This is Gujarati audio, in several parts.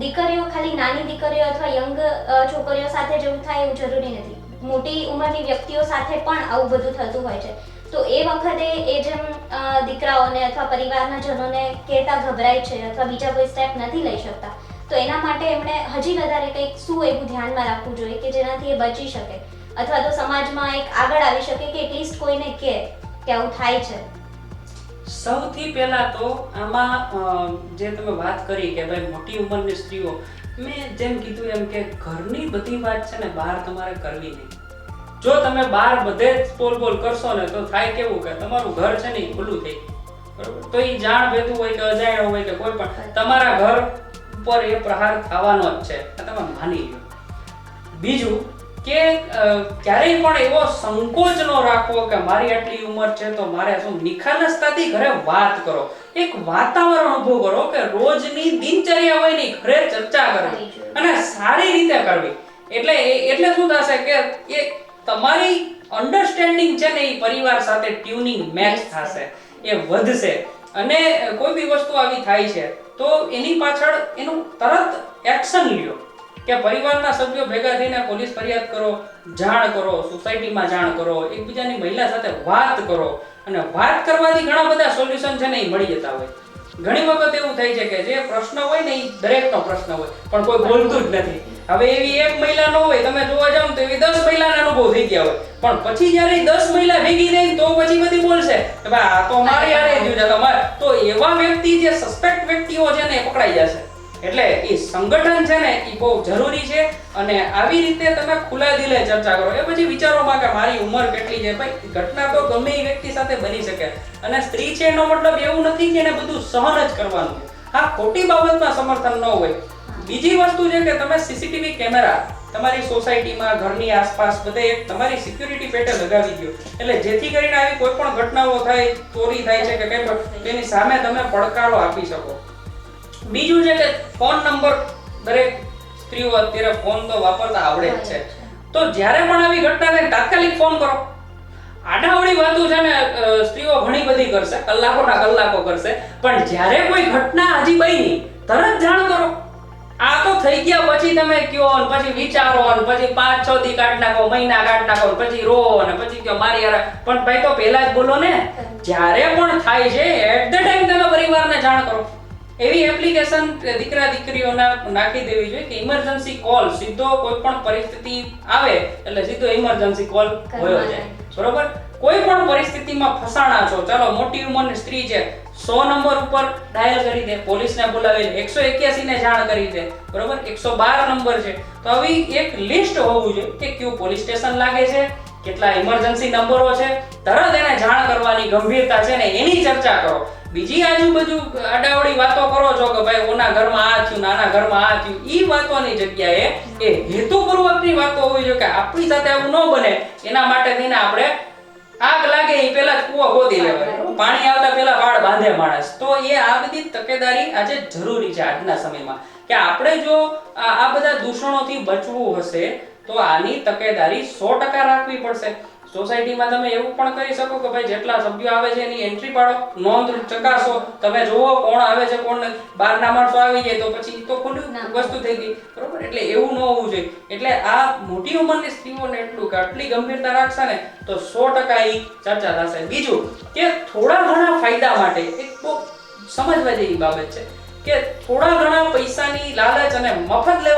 દીકરીઓ ખાલી નાની દીકરીઓ અથવા યંગ છોકરીઓ સાથે જેવું થાય એવું જરૂરી નથી. મોટી ઉંમરની વ્યક્તિઓ સાથે પણ આવું બધું થતું હોય છે. તો એ વખતે એ જેમ દીકરાઓને અથવા પરિવારના જનોને કહેતા ગભરાય છે અથવા બીજા કોઈ સ્ટેપ નથી લઈ શકતા, તો એના માટે એમણે હજી વધારે કંઈક શું એવું ધ્યાનમાં રાખવું જોઈએ કે જેનાથી એ બચી શકે? અથવા તો સમાજમાં એક આગળ આવી શકે કે એટલીસ્ટ કોઈને કહે કે આવું થાય છે. સૌથી પહેલા તો આમાં જે તમે વાત કરી કે ભાઈ મોટી ઉંમરની સ્ત્રીઓ, મેં જેમ કીધું એમ કે ઘરની બધી વાત છે ને બહાર તમારે કરવી નહીં. જો તમે બહાર બધે જ બોલ બોલ કરશો ને તો થાય કેવું કે તમારું ઘર છે ને ખુલ્લું થઈ. બરોબર? તો એ જાણ ભેતું હોય કે અજાણ્યો હોય કે કોઈ પણ, તમારા ઘર ઉપર એ પ્રહાર થવાનો જ છે. તમે માની લો બીજું કે ક્યારેય પણ એવો સંકોચ ન રાખવો કે મારી આટલી ઉંમર છે તો મારે શું નિખાલસતાથી ઘરે વાત કરો. એક વાતાવરણ ઊભું કરો કે રોજની દિનચર્યા હોય ને ઘરે ચર્ચા કરવી અને સારી રીતે કરવી. એટલે એટલે શું થશે કે એ તમારી અન્ડરસ્ટેન્ડિંગ છે ને એ પરિવાર સાથે ટ્યુનિંગ મેચ થશે. એ વધશે. અને કોઈ બી વસ્તુ આવી થાય છે તો એની પાછળ એનું તરત એક્શન લ્યો. કે પરિવારના સભ્યો ભેગા થઈને પોલીસ ફરિયાદ કરો, જાણ કરો, સોસાયટીમાં જાણ કરો, એકબીજાની મહિલા સાથે વાત કરો અને વાત કરવાથી ઘણા બધા સોલ્યુશન છે ને એ મળી જતા હોય. ઘણી વખત એવું થાય છે કે જે પ્રશ્ન હોય ને એ દરેકનો પ્રશ્ન હોય, પણ કોઈ બોલતું જ નથી. હવે એવી એક મહિલા ન હોય, તમે જોવા જાવ તો એવી દસ મહિલાના અનુભવ થઈ ગયા હોય. પણ પછી જ્યારે દસ મહિલા ભેગી રહી તો પછી બધી બોલશે કે ભાઈ, આ તો અમારે યારે તમારે. તો એવા વ્યક્તિ, જે સસ્પેક્ટ વ્યક્તિઓ છે ને એ પકડાઈ જશે. એટલે એ સંગઠન છે ને એ બહુ જરૂરી છે અને આવી રીતે તમે ખુલ્લા દિલે ચર્ચા કરો. એ પછી વિચારોમાં કે મારી ઉંમર કેટલી છે? ભાઈ ઘટના તો ગમે એ વ્યક્તિ સાથે બની શકે. અને સ્ત્રી છે એનો મતલબ એવું નથી કે એને બધું સહન જ કરવાનું હા, ખોટી બાબતમાં સમર્થન ન હોય. બીજી વસ્તુ છે કે તમે સીસીટીવી કેમેરા તમારી સોસાયટીમાં, ઘરની આસપાસ બધે એક તમારી સિક્યુરિટી પેટે લગાવી દો. એટલે જેથી કરીને આવી કોઈ પણ ઘટનાઓ થાય, ચોરી થાય છે કે કંઈ પણ તેની સામે તમે પડકારો આપી શકો. બીજું છે કે ફોન નંબર દરેક સ્ત્રીઓ અત્યારે ફોન તો વાપરતા આવડે જ છે. તો જ્યારે પણ આવી ઘટના થાય તાત્કાલિક ફોન કરો. આડાવડી વાતો છે ને સ્ત્રીઓ ઘણી બધી કરશે. કલાકોના કલાકો કરશે. પણ જ્યારે કોઈ ઘટના હજી બની તરત જાણ કરો. આ તો થઈ ગયા પછી તમે કયો ને પછી વિચારો ને પછી પાંચ છ દી કાઢ નાખો મહિના કાઢ નાખો પછી રો ને પછી કયો મારી યાર પણ ભાઈ તો પહેલા જ બોલો ને જ્યારે પણ થાય છે એટ ધ ટાઈમ તમે પરિવારને જાણ કરો. એવી એપ્લિકેશન દીકરા દીકરીઓના નાખી દેવી જોઈએ કે ઇમરજન્સી કોલ સીધો કોઈ પણ પરિસ્થિતિ આવે એટલે સીધો ઇમરજન્સી કોલ હોયો જાય. બરોબર? કોઈ પણ પરિસ્થિતિમાં ફસાણા છો ચાલો મોટી ઉંમરની સ્ત્રી છે સો નંબર ઉપર ડાયલ કરી દે પોલીસને બોલાવી એકસો એક્યાસી ને જાણ કરી દે બરોબર? એકસો બાર નંબર છે. તો આવી એક લિસ્ટ હોવું જોઈએ કે કયું પોલીસ સ્ટેશન લાગે છે કેટલા ઇમરજન્સી નંબરો છે તરત એને જાણ કરવાની ગંભીરતા છે ને એની ચર્ચા કરો. બીજી આજુબાજુ અડાવડી વાતો કરો છો કે ભાઈ ઓના ઘરમાં આ થયું, નાના ઘરમાં આ થયું, ઈ વાતોની જગ્યાએ એ હેતુપૂર્વકની વાતો હોવી જોઈએ કે આપણી સાથે આવું ન બને. એના માટે થઈને આપણે આગ લાગે એ પહેલા જ કૂવો ખોદી લેવાય. પાણી આવતા પહેલા વાળ બાંધે માણસ. તો એ આ બધી તકેદારી આજે જરૂરી છે આજના સમયમાં. કે આપણે જો આ બધા દૂષણોથી બચવું હશે, તો આની તકેદારી સો ટકા રાખવી પડશે. સોસાયટીમાં તમે એવું પણ કરી શકો કે ભાઈ જેટલા સભ્યો આવે છે એની એન્ટ્રી પાડો નોંધ ચકાસો તમે જુઓ કોણ આવે છે કોણ બહારના માણસો આવી જાય તો પછી તો ખોટું વસ્તુ થઈ ગઈ. બરોબર? એટલે એવું ન હોવું જોઈએ. એટલે આ મોટી ઉંમરની સ્ત્રીઓને એટલું કે આટલી ગંભીરતા રાખશે ને તો સો ટકા એ ચર્ચા થશે. બીજું કે થોડા ઘણા ફાયદા માટે એક બહુ સમજવા જેવી બાબત છે કે થોડા ઘણા પૈસાની લાલચ અને મફત લેવાની જે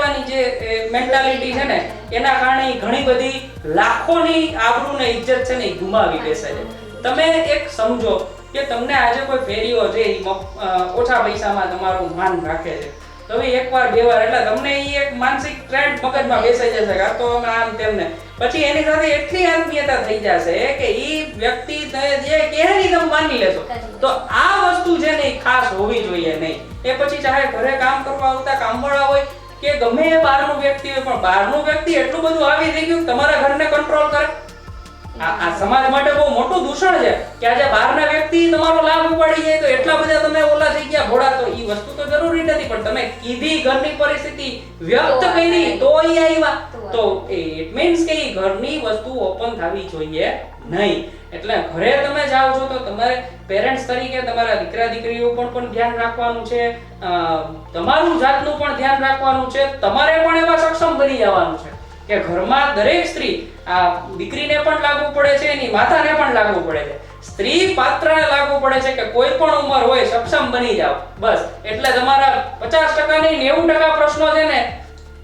મેન્ટાલિટી છે ને, એના કારણે ઘણી બધી લાખોની આબરૂ ને ઇજ્જત છે ને ગુમાવી બેસે છે. તમે એક સમજો કે તમને આજે કોઈ ફેરીઓ છે ઓછા પૈસામાં તમારું માન રાખે છે. તો હવે એકવાર, બે વાર, એટલે તમને એ એક માનસિક ટ્રેન્ડ મગજમાં બેસાઈ જશે કે તો આમ તેમને પછી એની સાથે એટલી આત્મીયતા થઈ જશે કે એ વ્યક્તિ જે કહે ને તમે માની લેશો. તો આ વસ્તુ છે ને ખાસ હોવી જોઈએ નહીં. એ પછી ચાહે ઘરે કામ કરવા આવતા કામવાળા હોય કે ગમે એ બહારનું વ્યક્તિ હોય પણ બહારનું વ્યક્તિ એટલું બધું આવી થઈ ગયું તમારા ઘરને કંટ્રોલ કરે. આ આ સમાજ માટે બહુ મોટું દૂષણ છે કે આજે બહારના વ્યક્તિ તમારો લાભ ઉપાડી જાય તો એટલા બધા તમે ઓલા થઈ ગયા ભોળા તો ઈ વસ્તુ તો જરૂરી નથી પણ તમે કીધી ઘરની પરિસ્થિતિ વ્યક્ત કરી તો ઈ આવ્યા. તો ઇટ મીન્સ કે ઈ ઘરની વસ્તુ ઓપન થવી જોઈએ નહીં. એટલે ઘરે તમે જાઓ છો તો તમારે પેરેન્ટ્સ તરીકે તમારા દીકરા દીકરીઓ પણ પણ ધ્યાન રાખવાનું છે. તમારું જાતનું પણ ધ્યાન રાખવાનું છે. તમારે પણ એવા સક્ષમ બની જવાનું છે. કે ઘરમાં દરેક સ્ત્રી આ દીકરીને પણ લાગુ પડે છે, એની માતાને પણ લાગુ પડે છે. સ્ત્રી પાત્રને લાગુ પડે છે કે કોઈ પણ ઉંમર હોય સક્ષમ બની જાઓ. બસ, એટલે તમારા પચાસ ટકા નહીં નેવું ટકા પ્રશ્નો છે ને,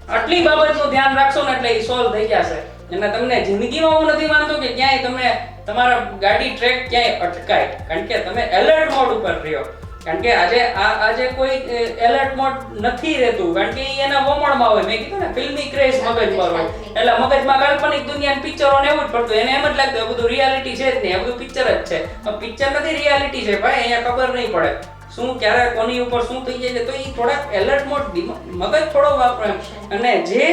આટલી બાબતનું ધ્યાન રાખશો ને એટલે એ સોલ્વ થઈ જશે. અને તમને જિંદગીમાં હું નથી માનતો કે ક્યાંય તમે તમારા ગાડી ટ્રેક ક્યાંય અટકાય. કારણ કે તમે એલર્ટ મોડ ઉપર રહ્યો. કારણ કે આજે આ આજે કોઈ એલર્ટ મોડ નથી રહેતું. કારણ કે એના વમણમાં હોય. મેં કીધું ને ફિલ્મી ક્રેઝ મગજમાં હોય. એટલે મગજમાં કાલ્પનિક દુનિયા પિક્ચરો ને એવું જ પડતું. એને એમ જ લાગતું બધું રિયાલિટી છે જ નહીં. આ બધું પિક્ચર જ છે. પણ પિક્ચર નથી રિયાલિટી છે. ભાઈ, અહીંયા ખબર નહીં પડે. શું, ક્યારે, કોની ઉપર શું થઈ જાય છે. તો એ થોડાક એલર્ટ મોડ મગજ થોડો વાપરે. અને જે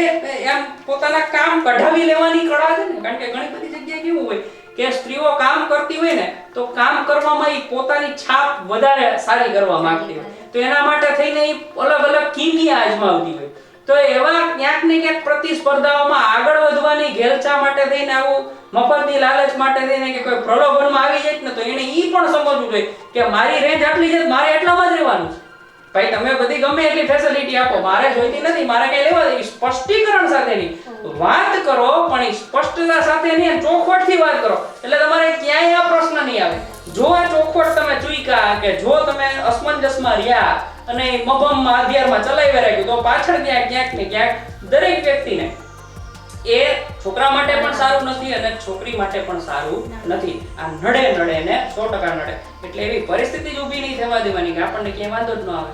એમ પોતાના કામ કઢાવી લેવાની કળા છે ને, કારણ કે ઘણી બધી જગ્યાએ કેવું હોય કે સ્ત્રીઓ કામ કરતી હોય ને, તો કામ કરવામાં એ પોતાની છાપ વધારે સારી કરવા માંગતી હોય. તો એના માટે થઈને એ અલગ અલગ કિમિયા અજમાવતી હોય. તો એવા ક્યાંક ને ક્યાંક પ્રતિસ્પર્ધાઓમાં આગળ વધવાની ઘેલછા માટે થઈને આવું મફતની લાલચ માટે થઈને કે કોઈ પ્રલોભનમાં આવી જાય ને તો એને એ પણ સમજવું જોઈએ કે મારી રેન્જ આટલી છે મારે એટલામાં જ રહેવાનું છે. ભાઈ, તમે બધી ગમે એટલી ફેસિલિટી આપો. મારે જોઈતી નથી, મારે કઈ લેવા સ્પષ્ટીકરણ સાથેની. વાત કરો, પણ સ્પષ્ટતા સાથેની ચોખવટથી વાત કરો. એટલે તમારે ક્યાંય આ પ્રશ્ન નહીં આવે. જો આ ચોખવટ તમે ચૂક્યા કે જો તમે અસમંજસમાં રહ્યા અને મબમમાં અધ્યારમાં ચલાવી રાખ્યું તો પાછળ ત્યાં ક્યાંક ને ક્યાંક દરેક વ્યક્તિને એ છોકરા માટે પણ સારું નથી અને છોકરી માટે પણ સારું નથી. આ નડે નડે ને સો ટકા નડે. એટલે એવી પરિસ્થિતિ જ ઊભી નહીં થવા દેવાની કે આપણને ક્યાંય વાંધો જ ન આવે.